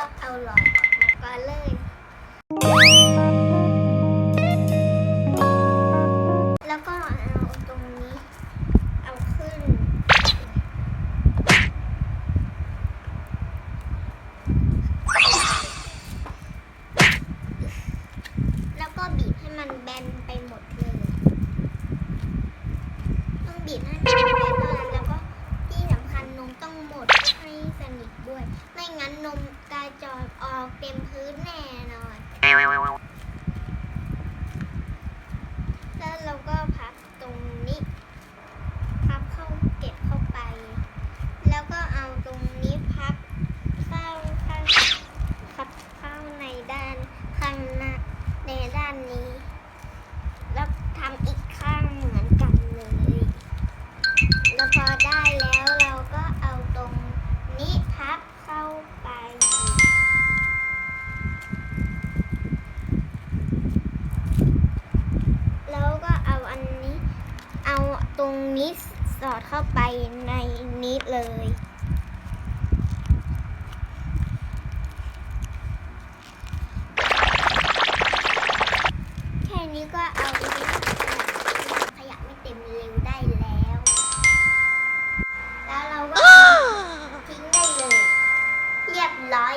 ก่อนเลยแล้วก็เอาตรงนี้ เอาขึ้น แล้วก็บีบให้มันแบนไปหมดเลย ต้องบีบให้ งั้นนมกาจอดออกเต็มพื้นแน่นอน งนิดสอดเข้าไปในนี้เลย แค่นี้ก็เอาขยะไม่เต็มเร็วได้แล้ว แล้วเราก็ทิ้งได้เลย เรียบร้อย